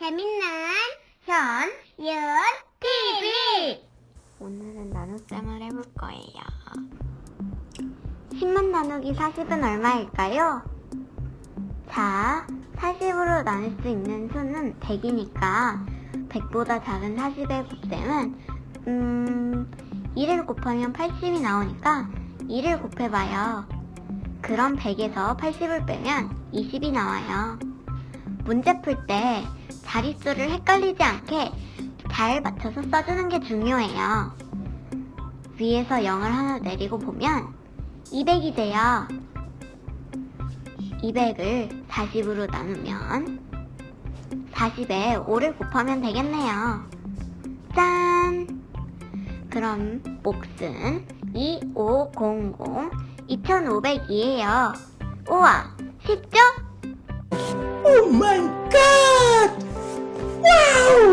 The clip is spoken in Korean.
재밌는 현, 윤, TV! 오늘은 나눗셈을 해볼 거예요. 10만 나누기 40은 얼마일까요? 자, 40으로 나눌 수 있는 수는 100이니까 100보다 작은 40의 곱셈은 음... 1을 곱하면 80이 나오니까 2를 곱해봐요. 그럼 100에서 80을 빼면 20이 나와요. 문제 풀 때 자릿수를 헷갈리지 않게 잘 맞춰서 써주는 게 중요해요. 위에서 0을 하나 내리고 보면 200이 돼요. 200을 40으로 나누면 40에 5를 곱하면 되겠네요. 짠! 그럼 몫은 2500 2500이에요. 우와, mamãe.